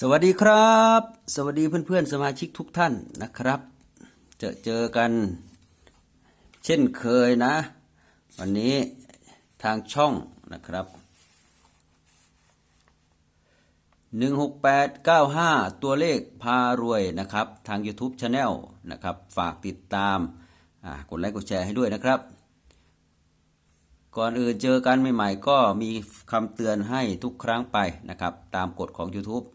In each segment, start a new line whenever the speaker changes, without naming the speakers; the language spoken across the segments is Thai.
สวัสดีครับ สวัสดีเพื่อนๆสมาชิกทุกท่านนะครับเจอเจอกัน เช่นเคยนะ วันนี้ทางช่องนะครับ 16895 ตัวเลขพารวยนะครับ ทาง YouTube Channel นะครับ ฝากติดตามกดไลค์กดแชร์ให้ด้วยนะครับ ก่อนอื่นเจอกันใหม่ๆ ก็มีคำเตือนให้ทุกครั้งไปนะครับ ตามกฎของ YouTube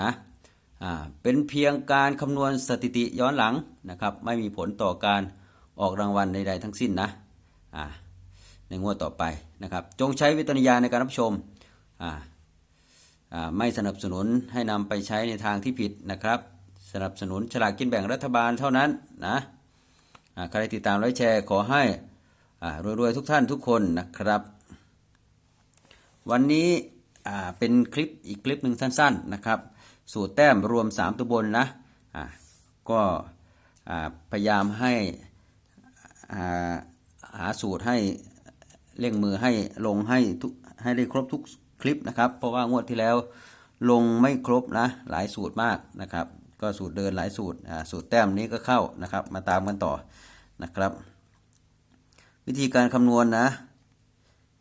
นะเป็นเพียงการคำนวณสถิติย้อนหลังนะครับ ไม่มีผลต่อการออกรางวัลใดๆทั้งสิ้นนะในงวดต่อไปนะครับ จงใช้วิจารณญาณในการรับชมไม่สนับสนุนให้นำไปใช้ในทางที่ผิดนะครับ สนับสนุนฉลากกินแบ่งรัฐบาลเท่านั้นนะใครติดตามไลค์แชร์ขอให้รวยๆทุกท่านทุกคนนะครับ วันนี้เป็นคลิปอีกคลิปหนึ่งสั้น ๆนะครับ สูตรแต้มรวม 3 ตัวบนนะก็พยายามให้หาสูตรให้เร่งมือให้ลงให้ทุกให้ได้ครบทุกคลิปนะครับ เพราะว่างวดที่แล้วลงไม่ครบนะหลายสูตรมากนะครับ ก็สูตรเดินหลายสูตรสูตรแต้มนี้ก็เข้านะครับ มาตามกันต่อนะครับ วิธีการคำนวณนะ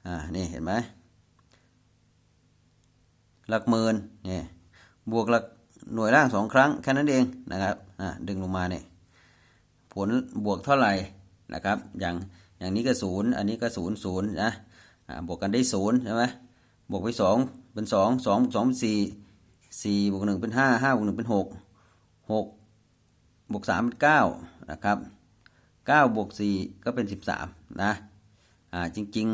อ่านี่เห็นไหมหลักหมื่นนี่ บวกหลักหน่วยล่างสองครั้งแค่นั้นเองนะครับดึงลงมาเนี่ยผลบวกเท่าไหร่นะครับ อย่างอย่างนี้ก็ศูนย์อันนี้ก็ศูนย์ศูนย์นะบวกกันได้ศูนย์ใช่ไหมบวกไปสองเป็นสองสองสองเป็นสี่สี่บวกหนึ่งเป็นห้าห้าบวกหนึ่งเป็นหกหกบวกสามเป็นเก้านะครับเก้าบวกสี่ก็เป็นสิบสามนะอ่าจริง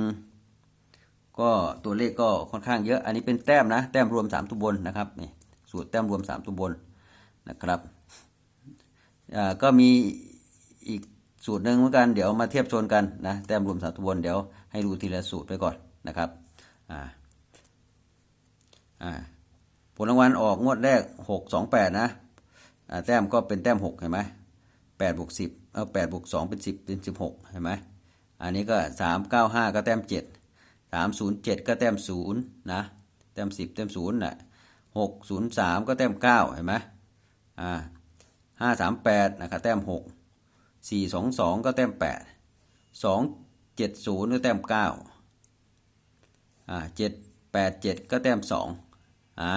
ๆ ก็ตัวเลขก็ค่อนข้างเยอะ อันนี้เป็นแต้มนะ แต้มรวมสามตัวบนนะครับนี่ สูตรแต้มรวมสามตัวบนนะครับอ่าก็มีอีกสูตรหนึ่งเหมือนกันเดี๋ยวมาเทียบชนกันนะแต้มรวมสามตัวบนเดี๋ยวให้ดูทีละสูตรไปก่อนนะครับอ่าอ่าผลรางวัลออกงวดแรกหกสองแปดนะอ่าแต้มก็เป็นแต้มหกเห็นไหมแปดบวกสิบเอาแปดบวกสองเป็นสิบเป็นสิบหกเห็นไหมอันนี้ก็สามเก้าห้าก็แต้มเจ็ดสามศูนย์เจ็ดก็แต้มศูนย์นะแต้มสิบแต้มศูนย์น่ะ หกศูนย์สามก็แต้มเก้าเห็นไหมอ่าห้าสามแปดนะครับแต้มหกสี่สองสองก็แต้มแปดสองเจ็ดศูนย์ก็แต้มเก้าอ่าเจ็ดแปดเจ็ดก็แต้มสองอ่า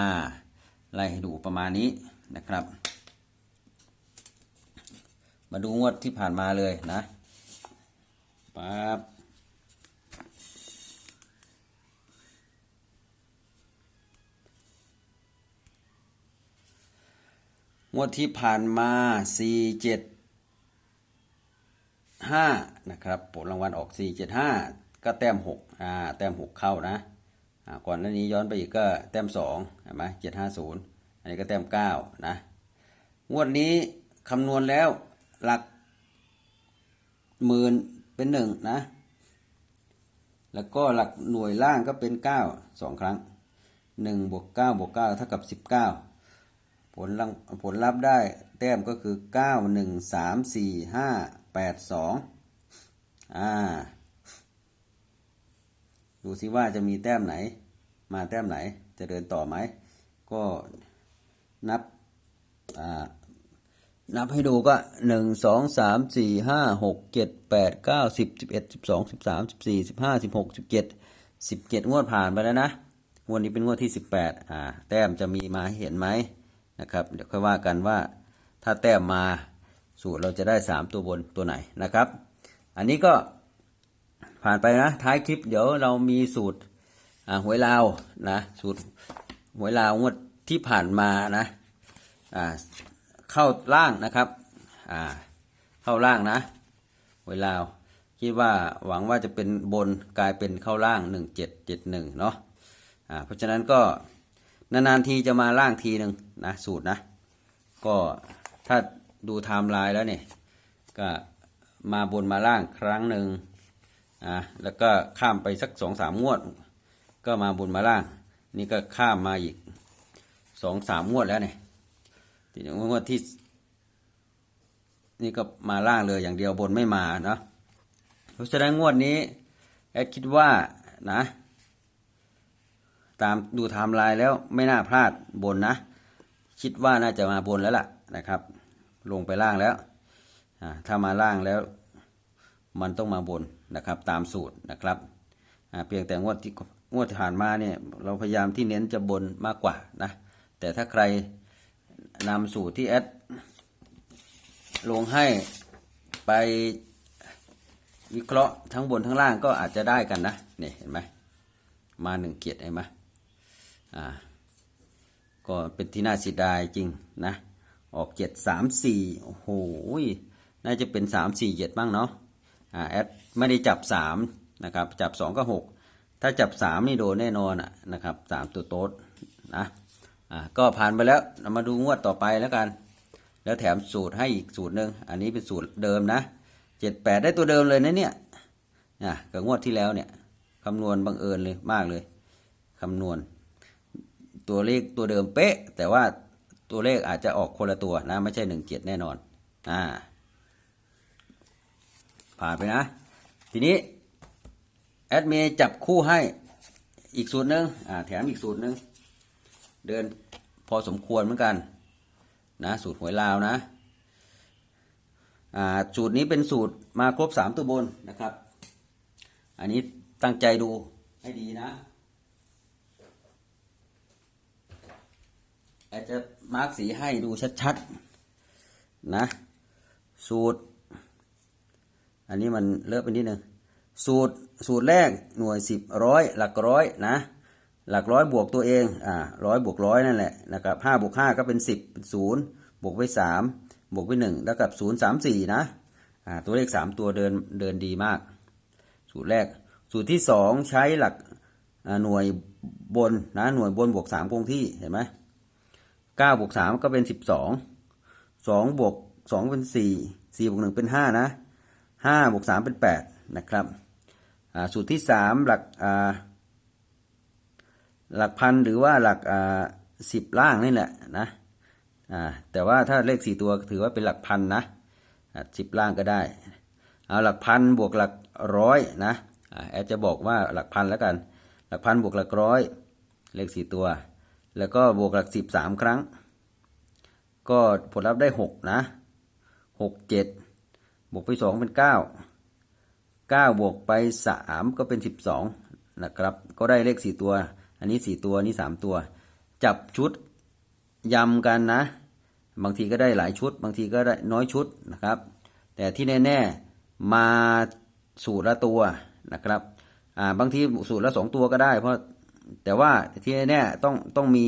ไล่ให้ดูประมาณนี้นะครับ มาดูงวดที่ผ่านมาเลยนะปั๊บ งวดที่ผ่านมาสี่เจ็ดห้านะครับผลรางวัลออกสี่เจ็ดห้าก็แต้มหกอ่าแต้มหกเข้านะอ่าก่อนหน้านี้ย้อนไปอีกก็แต้มสองเห็นไหมเจ็ดห้าศูนย์อันนี้ก็แต้มเก้านะ งวดนี้คำนวณแล้วหลักหมื่นเป็นหนึ่งนะ แล้วก็หลักหน่วยล่างก็เป็นเก้าสองครั้งหนึ่งบวกเก้าบวกเก้าเท่ากับสิบเก้า ผลลังผลลัพธ์ได้แต้มก็คือเก้าหนึ่งสามสี่ห้าแปดสองอ่า ดูสิว่าจะมีแต้มไหน มาแต้มไหน จะเดินต่อไหม ก็นับ อ่า นับให้ดูก็หนึ่งสองสามสี่ห้าหกเจ็ดแปดเก้าสิบสิบเอ็ดสิบสองสิบสามสิบสี่สิบห้าสิบหกสิบเจ็ดสิบเจ็ดงวดผ่านไปแล้วนะ งวดนี้เป็นงวดที่สิบแปดอ่า แต้มจะมีมาเห็นไหม นะครับ เดี๋ยวค่อยว่ากันว่าถ้าแต้มมาสูตรเราจะได้สามตัวบนตัวไหนนะครับ อันนี้ก็ผ่านไปนะ ท้ายคลิปเดี๋ยวเรามีสูตรอ่าหวยลาวนะ สูตรหวยลาวงวดที่ผ่านมานะเข้าล่างนะครับเข้าล่างนะเวลาคิดว่าหวังว่าจะเป็นบนกลายเป็นเข้าล่างหนึ่งเจ็ดเจ็ดหนึ่งเนาะเพราะฉะนั้นก็ นานๆทีจะมาล่างทีหนึ่งนะสูตรนะ ก็ถ้าดูไทม์ไลน์แล้วเนี่ยก็มาบนมาล่างครั้งหนึ่งอ่าแล้วก็ข้ามไปสักสองสามงวด ก็มาบนมาล่าง นี่ก็ข้ามมาอีกสองสามงวดแล้วเนี่ยทีนี้งวดที่ นี่ก็มาล่างเลยอย่างเดียวบนไม่มาเนาะเพราะฉะนั้นงวดนี้แอดคิดว่านะ ตามดูไทม์ไลน์แล้วไม่น่าพลาดบนนะ คิดว่าน่าจะมาบนแล้วล่ะนะครับ ลงไปล่างแล้วถ้ามาล่างแล้ว มันต้องมาบนนะครับ ตามสูตรนะครับเพียงแต่งวดที่งวดที่ผ่านมาเนี่ยเราพยายามที่เน้นจะบนมากกว่านะแต่ถ้าใครนำสูตรที่แอดลงให้ไปวิเคราะห์ทั้งบนทั้งล่างก็อาจจะได้กันนะนี่เห็นไหมมาหนึ่งเกียรติเห็นไหม อ่าก็เป็นที่น่าเสียดายจริงนะ ออกเจ็ดสามสี่โอ้โหน่าจะเป็นสามสี่เจ็ดบ้างเนาะอ่าแอดไม่ได้จับสามนะครับ จับสองก็หกถ้าจับสามนี่โดนแน่นอนอะนะครับสามตัวโต๊ดนะอ่าก็ผ่านไปแล้วเรามาดูงวดต่อไปแล้วกัน แล้วแถมสูตรให้อีกสูตรหนึ่งอันนี้เป็นสูตรเดิมนะเจ็ดแปดได้ตัวเดิมเลยนะเนี่ยนะกับงวดที่แล้วเนี่ยคำนวณบังเอิญเลยมากเลยคำนวณ ตัวเลขตัวเดิมเป๊ะ แต่ว่าตัวเลขอาจจะออกคนละตัวนะ ไม่ใช่หนึ่งเจ็ดแน่นอนอ่าผ่านไปนะ ทีนี้แอดเมย์จับคู่ให้อีกสูตรหนึ่งอ่าแถมอีกสูตรหนึ่งเดินพอสมควรเหมือนกันนะสูตรหวยลาวนะอ่าสูตรนี้เป็นสูตรมาครบสามตัวบนนะครับ อันนี้ตั้งใจดูให้ดีนะ อาจจะมาร์กสีให้ดูชัดๆ นะ สูตร อันนี้มันเลอะไปนิดนึง สูตร สูตรแรกหน่วยสิบร้อยหลักร้อยนะ หลักร้อยบวกตัวเอง อ่าร้อยบวกร้อยนั่นแหละ นะครับห้าบวกห้าก็เป็นสิบเป็นศูนย์บวกไปสามบวกไปหนึ่งแล้วกับศูนย์สามสี่นะ อ่า ตัวเลขสามตัวเดิน เดินดีมาก สูตรแรก สูตรที่สองใช้หลักอ่าหน่วยบนนะ หน่วยบนบวกสามคงที่ เห็นไหม เก้าบวกสามก็เป็นสิบสองสองบวกสองเป็นสี่สี่บวกหนึ่งเป็นห้านะห้าบวกสามเป็นแปดนะครับสูตรที่สามหลักหลักพันหรือว่าหลักสิบล่างนี่แหละนะแต่ว่าถ้าเลขสี่ตัวถือว่าเป็นหลักพันนะสิบล่างก็ได้เอาหลักพันบวกหลักร้อยนะอาแอดจะบอกว่าหลักพันแล้วกัน หลักพันบวกหลักร้อยเลขสี่ตัว แล้วก็บวกหลักสิบสามครั้ง ก็ผลลัพธ์ได้หกนะหกเจ็ดบวกไปสองเป็นเก้าเก้าบวกไปสามก็เป็นสิบสองนะครับ ก็ได้เลขสี่ตัว อันนี้สี่ตัวนี้สามตัว จับชุดยำกันนะ บางทีก็ได้หลายชุด บางทีก็ได้น้อยชุดนะครับ แต่ที่แน่ๆมาสูตรละตัวนะครับ อ่าบางทีสูตรละสองตัวก็ได้เพราะ แต่ว่าที่แน่ต้องต้องมี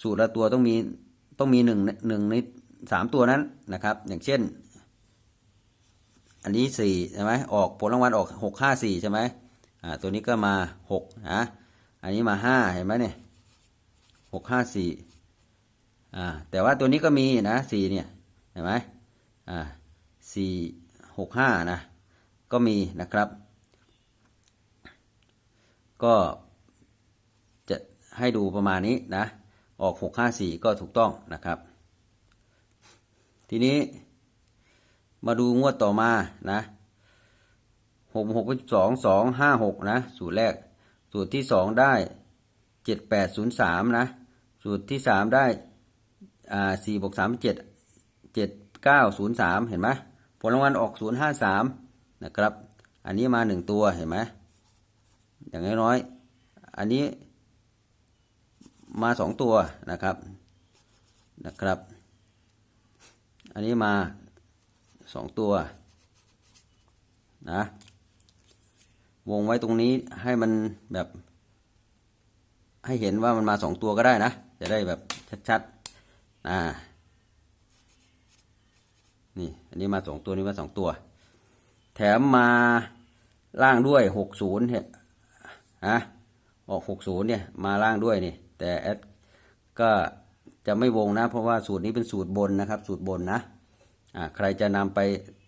สูตรละตัวต้องมีต้องมีหนึ่งหนึ่งในสามตัวนั้นนะครับ อย่างเช่น อันนี้สี่ใช่ไหมออกผลรางวัลออกหกห้าสี่ใช่ไหมอ่าตัวนี้ก็มาหกนะอันนี้มาห้าเห็นไหมเนี่ยหกห้าสี่อ่าแต่ว่าตัวนี้ก็มีนะสี่เนี่ยเห็นไหมอ่าสี่หกห้านะก็มีนะครับ ก็ ให้ดูประมาณนี้นะ ออกหกห้าสี่ก็ถูกต้องนะครับ ทีนี้มาดูงวดต่อมานะหกหกเป็นสองสองห้าหกนะ สูตรแรก สูตรที่สองได้เจ็ดแปดศูนย์สามนะ สูตรที่สามได้อ่าสี่บวกสามเจ็ดเจ็ดเก้าศูนย์สามเห็นไหมผลรางวัลออกศูนย์ห้าสามนะครับ อันนี้มาหนึ่งตัวเห็นไหมอย่างน้อยๆอันนี้ มาสองตัวนะครับนะครับ อันนี้มาสองตัวนะ วงไว้ตรงนี้ให้มันแบบ ให้เห็นว่ามันมาสองตัวก็ได้นะ จะได้แบบชัดๆอ่านี่ อันนี้มาสองตัวนี้มาสองตัว แถมมาล่างด้วยหกศูนย์เนี่ยฮะออกหกศูนย์เนี่ย มาล่างด้วยนี่แต่แอดก็จะไม่วงนะ เพราะว่าสูตรนี้เป็นสูตรบนนะครับ สูตรบนนะอ่าใครจะนำไป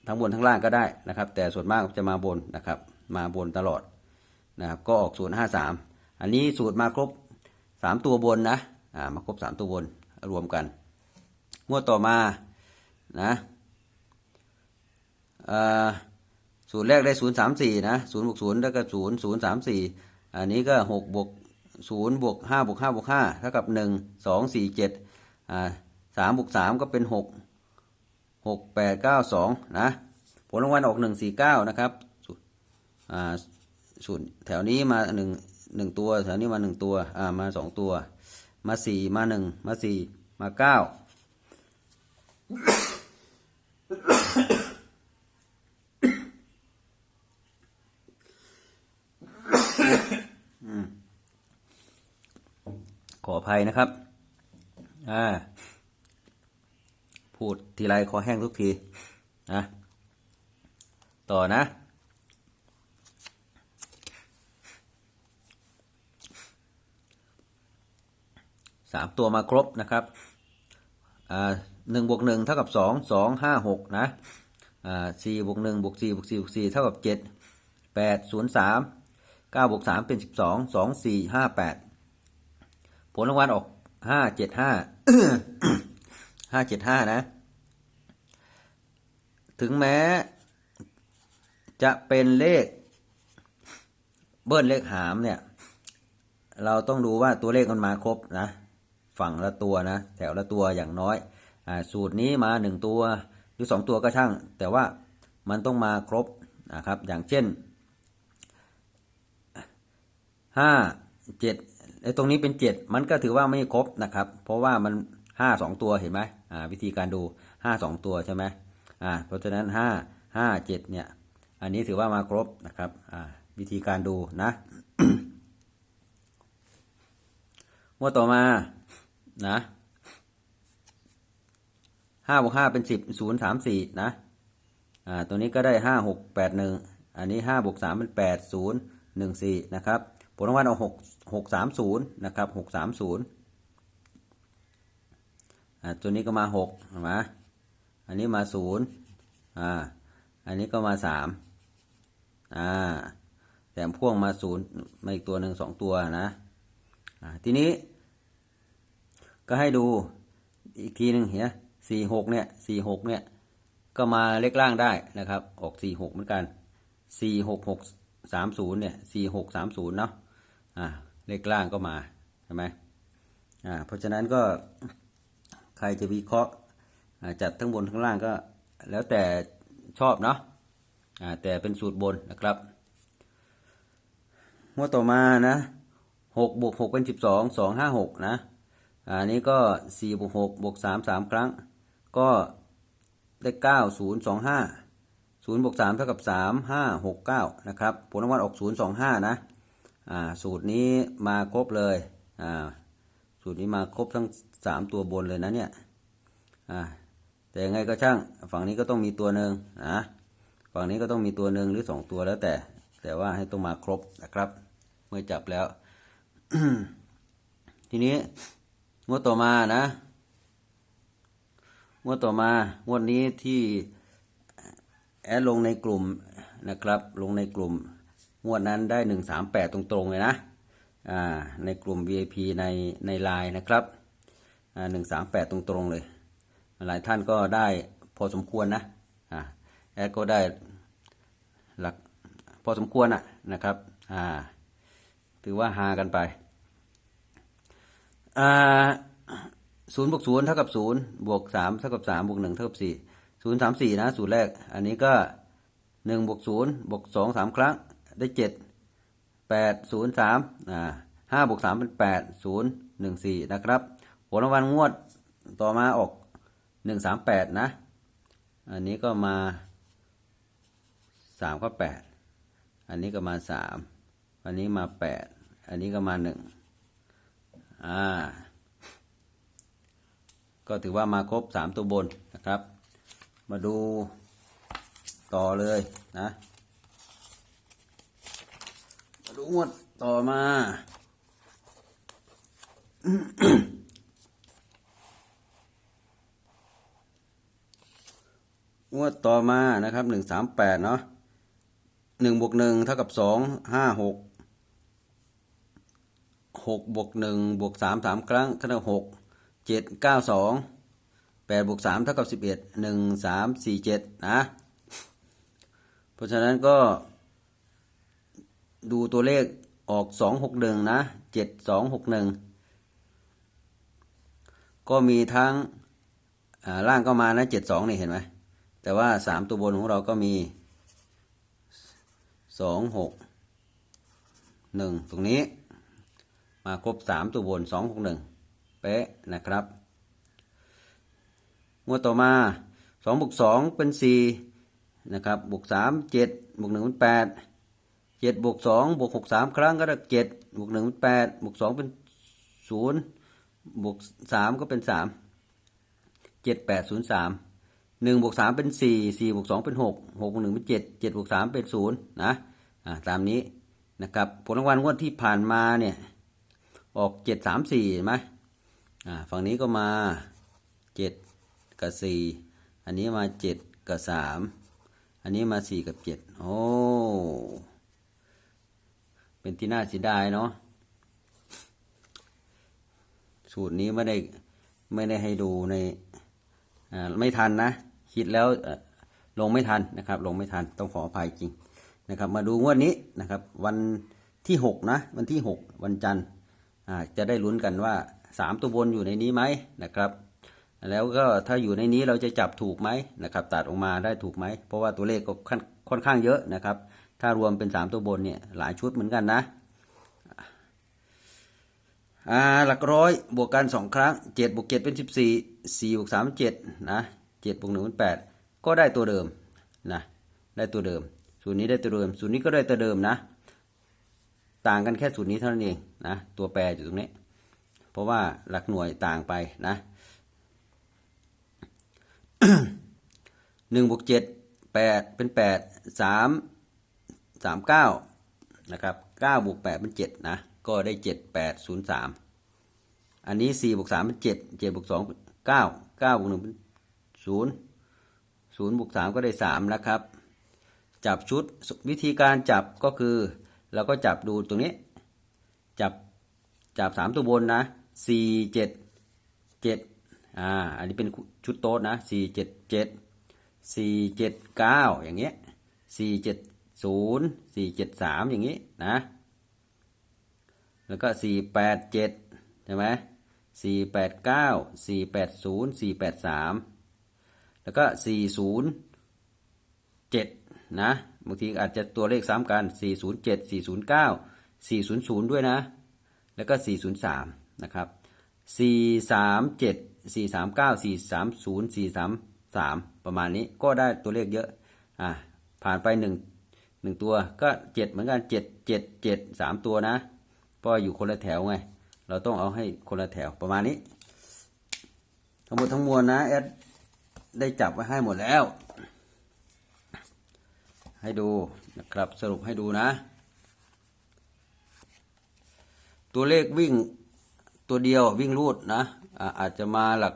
ทั้งบนทั้งล่างก็ได้นะครับ แต่ส่วนมากจะมาบนนะครับ มาบนตลอดนะครับก็ออกสูตรห้าสามอันนี้สูตรมาครบสามตัวบนนะอ่ามาครบสามตัวบนรวมกันงวดต่อมานะสูตรแรกได้ศูนย์สามสี่นะศูนย์บวกศูนย์แล้วก็ศูนย์ศูนย์สามสี่อันนี้ก็หกบวก ศูนย์บวกห้าบวกห้าบวกห้าเท่ากับหนึ่งสองสี่เจ็ดอ่าสามบวกสามก็เป็นหกหกแปดเก้าสองนะผลรางวัลออกหนึ่งสี่เก้านะครับสูตรอ่าสูตรแถวนี้มาหนึ่งหนึ่งตัวแถวนี้มาหนึ่งตัวอ่ามาสองตัว มาสี่มาหนึ่งมาสี่มาเก้า ขออภัยนะครับ อ่า พูดทีไรคอแห้งทุกที นะ ต่อนะ สามตัวมาครบนะครับ อ่าหนึ่งบวกหนึ่งเท่ากับสอง สองห้าหกนะ อ่าสี่บวกหนึ่งบวกสี่บวกสี่บวกสี่เท่ากับเจ็ดแปดศูนย์สามเก้าบวกสามเป็นสิบสอง สองสี่ห้าแปด ผลรางวัลออกห้าเจ็ดห้าห้าเจ็ดห้านะ ถึงแม้ จะเป็นเลข เบิ้ลเลขหามเนี่ย เราต้องดูว่าตัวเลขมันมาครบนะ ฝั่งละตัวนะ แถวละตัวอย่างน้อยอาสูตรนี้มาหนึ่งตัว หรือสองตัวก็ช่าง แต่ว่ามันต้องมาครบนะครับ อย่างเช่นห้าเจ็ด ไอ้ตรงนี้เป็นเจ็ดมันก็ถือว่าไม่ครบนะครับ เพราะว่ามันห้าสองตัวเห็นไหมอ่าวิธีการดูห้าสองตัวใช่ไหมอ่าเพราะฉะนั้นห้าห้าเจ็ดเนี่ย อันนี้ถือว่ามาครบนะครับอ่าวิธีการดูนะงวดต่อมานะห้าบวกห้าเป็นสิบศูนย์สามสี่นะอ่าตัวนี้ก็ได้ห้าหกแปดหนึ่งอันนี้ห้าบวกสามเป็นแปดศูนย์หนึ่งสี่นะครับ ผลรางวัลเอาหกหกสามศูนย์นะครับหกสามศูนย์อ่าตัวนี้ก็มาหกเห็นไหมอันนี้มาศูนย์อ่าอันนี้ก็มาสามอ่าแถมพ่วงมาศูนย์มาอีกตัวหนึ่งสองตัวนะอ่าทีนี้ ก็ให้ดูอีกทีหนึ่งเห็นสี่หกเนี่ยสี่หกเนี่ยก็มาเลขล่างได้นะครับ ออกสี่หกเหมือนกันสี่หกหกสามศูนย์เนี่ยสี่หกสามศูนย์เนาะ อ่าเลขล่างก็มาใช่ไหมอ่าเพราะฉะนั้นก็ใครจะวิเคราะห์จัดทั้งบนทั้งล่างก็แล้วแต่ชอบเนาะอ่าแต่เป็นสูตรบนนะครับงวดต่อมานะหกบวกหกเป็นสิบสองสองห้าหกนะอันนี้ก็สี่บวกหกบวกสามสามครั้ง ก็ได้เก้าศูนย์สองห้าศูนย์บวกสามเท่ากับสามห้าหกเก้านะครับ ผลรางวัลออกศูนย์สองห้านะ อ่าสูตรนี้มาครบเลยอ่าสูตรนี้มาครบทั้งสามตัวบนเลยนะเนี่ยอ่าแต่ยังไงก็ช่าง ฝั่งนี้ก็ต้องมีตัวหนึ่งนะฝั่งนี้ก็ต้องมีตัวหนึ่งหรือสองตัวแล้วแต่ แต่ว่าให้ต้องมาครบนะครับ เมื่อจับแล้ว ทีนี้งวดต่อมานะงวดต่อมางวดนี้ที่แอดลงในกลุ่มนะครับ ลงในกลุ่ม งวดนั้นได้หนึ่งสามแปดตรงๆเลยนะอ่าในกลุ่ม VIP ในในไลน์นะครับอ่าหนึ่งสามแปดตรงๆเลย หลายท่านก็ได้พอสมควรนะอ่าแอดก็ได้หลักพอสมควรนะนะครับอ่าถือว่าหากันไปอ่าศูนย์บวกศูนย์เท่ากับศูนย์บวกสามเท่ากับสามบวกหนึ่งเท่ากับสี่ศูนย์สามสี่นะ สูตรแรก อันนี้ก็หนึ่งบวกศูนย์บวกสองสามครั้ง ได้เจ็ดแปดศูนย์สามอ่าห้าบวกสามเป็นแปดศูนย์หนึ่งสี่นะครับ ผลรางวัลงวดต่อมาออกหนึ่งสามแปดนะ อันนี้ก็มาสามก็แปดอันนี้ก็มาสามอันนี้มาแปดอันนี้ก็มาหนึ่งอ่า ก็ถือว่ามาครบสามตัวบนนะครับ มาดูต่อเลยนะ ดูงวดต่อมางวดต่อมานะครับหนึ่งสามแปดเนาะหนึ่งบวกหนึ่งเท่ากับสองห้าหกหกบวกหนึ่งบวกสามสามครั้งเท่ากับหกเจ็ดเก้าสองแปดบวกสามเท่ากับสิบเอ็ดหนึ่งสามสี่เจ็ดนะ เพราะฉะนั้นก็ ดูตัวเลขออกสองหกหนึ่งนะเจ็ดสองหกหนึ่งก็มีทั้งล่างก็มานะเจ็ดสองนี่เห็นไหมแต่ว่าสามตัวบนของเราก็มีสองหกหนึ่งตรงนี้ มาครบสามตัวบนสองหกหนึ่งเป๊ะนะครับงวดต่อมาสองบวกสองเป็นสี่นะครับบวกสามเจ็ดบวกหนึ่งเป็นแปด เจ็ดบวกสองบวกหกสามครั้งก็ได้เจ็ดบวกหนึ่งเป็นแปดบวกสองเป็นศูนย์บวกสามก็เป็นสามเจ็ดแปดศูนย์สามหนึ่งบวกสามเป็นสี่สี่บวกสองเป็นหกหกบวกหนึ่งเป็นเจ็ดเจ็ดบวกสามเป็นศูนย์นะอ่าตามนี้นะครับผลรางวัลงวดที่ผ่านมาเนี่ยออกเจ็ดสามสี่เห็นไหมอ่าฝั่งนี้ก็มาเจ็ดกับสี่อันนี้มาเจ็ดกับสามอันนี้มาสี่กับเจ็ดโอ้ เป็นที่น่าเสียดายเนาะสูตรนี้ไม่ได้ไม่ได้ให้ดูในไม่ทันนะ คิดแล้วลงไม่ทันนะครับ ลงไม่ทันต้องขออภัยจริงนะครับ มาดูงวดนี้นะครับ วันที่หกนะ วันที่หกวันจันทร์จะได้ลุ้นกันว่าสามตัวบนอยู่ในนี้ไหมนะครับ แล้วก็ถ้าอยู่ในนี้เราจะจับถูกไหมนะครับ ตัดออกมาได้ถูกไหม เพราะว่าตัวเลขก็ค่อนข้างเยอะนะครับ ถ้ารวมเป็นสามตัวบนเนี่ยหลายชุดเหมือนกันนะอ่าหลักร้อยบวกกันสองครั้งเจ็ดบวกเจ็ดเป็นสิบสี่สี่บวกสามเจ็ดนะเจ็ดบวกหนึ่งเป็นแปดก็ได้ตัวเดิมนะได้ตัวเดิม สูตรนี้ได้ตัวเดิม สูตรนี้ก็ได้ตัวเดิมนะ ต่างกันแค่สูตรนี้เท่านั้นเองนะตัวแปรอยู่ตรงนี้ เพราะว่าหลักหน่วยต่างไปนะหนึ่งบวกเจ็ดแปดเป็นแปดสาม สามเก้านะครับเก้าบวกแปดเป็นเจ็ดนะ ก็ได้เจ็ดแปดศูนย์สามอันนี้สี่บวกสามเป็นเจ็ดเจ็ดบวกสองเป็นเก้าเก้าบวกหนึ่งเป็นศูนย์ศูนย์บวกสามก็ได้สามนะครับ จับชุดวิธีการจับก็คือ เราก็จับดูตรงนี้ จับจับสามตัวบนนะสี่เจ็ดเจ็ดอ่าอันนี้เป็นชุดโต๊ดนะสี่เจ็ดเจ็ดสี่เจ็ดเก้าอย่างเงี้ยสี่เจ็ด ศูนย์สี่เจ็ดสามอย่างงี้นะ แล้วก็สี่แปดเจ็ดใช่ไหมสี่แปดเก้าสี่แปดศูนย์สี่แปดสามแล้วก็สี่ศูนย์เจ็ดนะบางทีอาจจะตัวเลขซ้ำกัน 407 409 400 ด้วยนะ แล้วก็ 403 นะครับ 437 439 430 433 ประมาณนี้ก็ได้ตัวเลขเยอะ อะผ่านไป 1 1ตัวก็7เหมือนกัน7 7 7 3ตัวนะเพราะอยู่คนละแถวไง เราต้องเอาให้คนละแถวประมาณนี้ ทั้งหมดทั้งมวลนะแอดได้จับไว้ให้หมดแล้ว ให้ดูนะครับสรุปให้ดูนะ ตัวเลขวิ่งตัวเดียววิ่งรูดนะอาอาจจะมาหลัก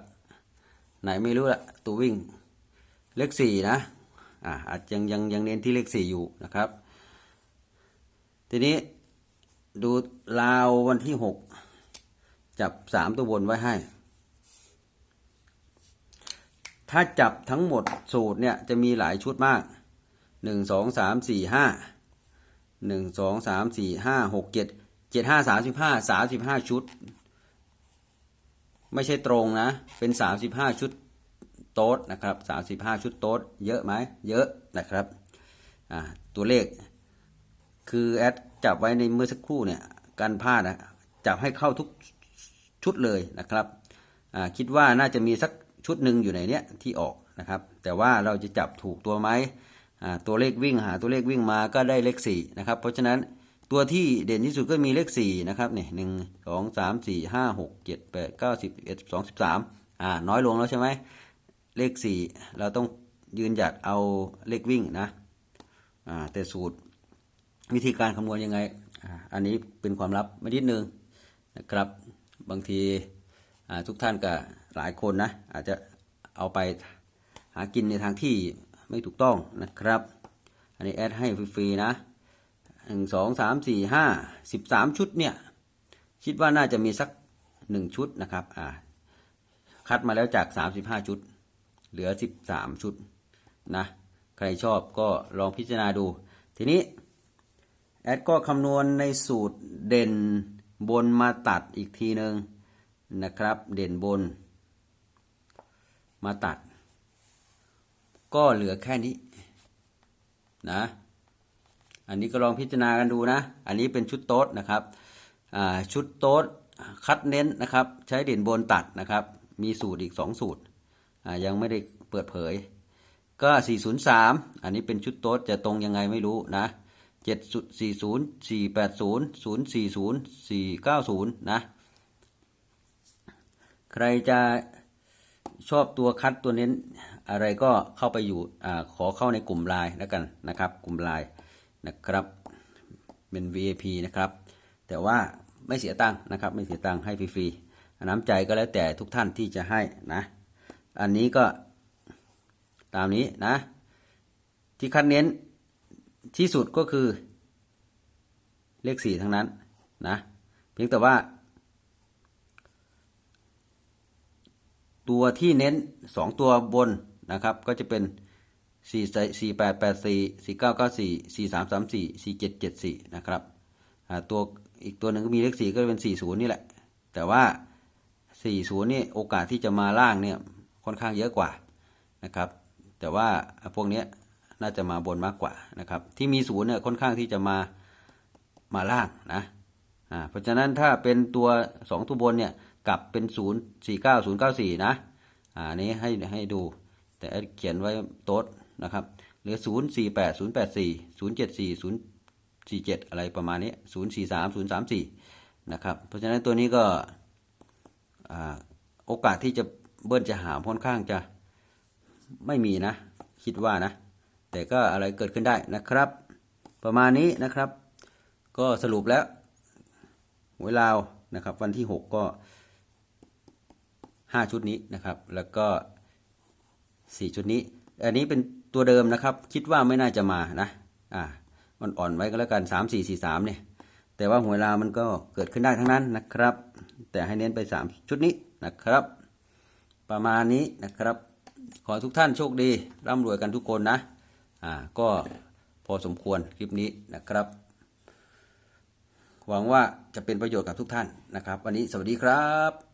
ไหนไม่รู้ละตัววิ่งเลขสี่นะ อ่าอาจยังยังยังเน้นที่เลขสี่อยู่นะครับ ทีนี้ดูลาววันที่หกจับสามตัวบนไว้ให้ ถ้าจับทั้งหมดสูตรเนี่ยจะมีหลายชุดมากหนึ่งสองสามสี่ห้าหนึ่งสองสามสี่ห้าหกเจ็ดเจ็ดห้าสามสิบห้าสามสิบห้าชุด ไม่ใช่ตรงนะ เป็นสามสิบห้าชุด โต๊ดนะครับสามสิบห้าชุดโต๊ดเยอะไหมเยอะนะครับตัวเลข คือแอดจับไว้ในเมื่อสักครู่เนี่ยการพลาดนะจับให้เข้าทุกชุดเลยนะครับคิดว่าน่าจะมีสักชุดหนึ่งอยู่ในเนี้ยที่ออกนะครับ แต่ว่าเราจะจับถูกตัวไหมตัวเลขวิ่งหาตัวเลขวิ่งมาก็ได้เลขสี่นะครับเพราะฉะนั้นตัวที่เด่นที่สุดก็มีเลขสี่นะครับเนี่ยหนึ่งสองสามสี่ห้าหกเจ็ดแปดเก้าสิบเอ็ดสองสิบสามอ่าน้อยลงแล้วใช่ไหม เลขสี่เราต้องยืนหยัดเอาเลขวิ่งนะแต่สูตรวิธีการคำนวณยังไงอันนี้เป็นความลับไม่นิดนึงนะครับบางทีทุกท่านก็หลายคนนะอาจจะเอาไปหากินในทางที่ไม่ถูกต้องนะครับ อันนี้แอดให้ฟรีๆนะหนึ่งสองสามสี่ห้าสิบสามชุดเนี่ย คิดว่าน่าจะมีสักหนึ่งชุดนะครับ อ่า คัดมาแล้วจากสามสิบห้าชุด เหลือสิบสามชุดนะใครชอบก็ลองพิจารณาดู ทีนี้แอดก็คำนวณในสูตรเด่นบนมาตัดอีกทีหนึ่งนะครับ เด่นบน มาตัด ก็เหลือแค่นี้นะอันนี้ก็ลองพิจารณากันดูนะ อันนี้เป็นชุดโต๊ดนะครับ ชุดโต๊ดคัดเน้นนะครับ ใช้เด่นบนตัดนะครับ มีสูตรอีก 2 สูตร ยังไม่ได้เปิดเผย ก็ 403 อันนี้เป็นชุดโต๊ดจะตรงยังไงไม่รู้นะ 740 480 040 490 นะ ใครจะชอบตัวคัดตัวเน้นอะไรก็เข้าไปอยู่อขอเข้าในกลุ่มไลน์แล้วกันนะครับ กลุ่มไลน์นะครับ เป็น VIP นะครับ แต่ว่าไม่เสียตังค์นะครับ ไม่เสียตังค์ให้ฟรีๆน้ำใจก็แล้วแต่ทุกท่านที่จะให้นะ อันนี้ก็ตามนี้นะ ที่คัดเน้นที่สุดก็คือ เลขสี่ทั้งนั้นนะ เพียงแต่ว่า ตัวที่เน้นสองตัวบนนะครับ ก็จะเป็นสี่สี่แปดแปดสี่สี่เก้าเก้าสี่สี่สามสามสี่สี่เจ็ดเจ็ดสี่นะครับตัวอีกตัวหนึ่งก็มีเลขสี่ก็เป็นสี่ศูนย์นี่แหละ แต่ว่าสี่ศูนย์นี่โอกาสที่จะมาล่างเนี่ย ค่อนข้างเยอะกว่านะครับ แต่ว่าพวกนี้น่าจะมาบนมากกว่านะครับ ที่มีศูนย์เนี่ยค่อนข้างที่จะมามาล่างนะอ่าเพราะฉะนั้นถ้าเป็นตัวสองตัวบนเนี่ยกลับเป็นศูนย์สี่เก้าศูนย์เก้าสี่นะอ่านี้ให้ให้ดู แต่เขียนไว้โต๊ดนะครับเหลือศูนย์สี่แปดศูนย์แปดสี่ศูนย์เจ็ดสี่ศูนย์สี่เจ็ดอะไรประมาณนี้ศูนย์สี่สามศูนย์สามสี่นะครับ เพราะฉะนั้นตัวนี้ก็อ่าโอกาสที่จะ เบิ้ลจะหามค่อนข้างจะไม่มีนะ คิดว่านะ แต่ก็อะไรเกิดขึ้นได้นะครับ ประมาณนี้นะครับ ก็สรุปแล้วหวยลาวนะครับ วันที่ 6 ก็ 5 ชุดนี้นะครับ แล้วก็ 4 ชุดนี้ อันนี้เป็นตัวเดิมนะครับ คิดว่าไม่น่าจะมานะอ่ามันอ่อนไว้ก็แล้วกัน 3 4 4 3 เนี่ย แต่ว่าหวยลาวมันก็เกิดขึ้นได้ทั้งนั้นนะครับ แต่ให้เน้นไป 3 ชุดนี้นะครับ ประมาณนี้นะครับ ขอทุกท่านโชคดี ร่ำรวยกันทุกคนนะ อ่า ก็พอสมควรคลิปนี้นะครับ หวังว่าจะเป็นประโยชน์กับทุกท่านนะครับ วันนี้สวัสดีครับ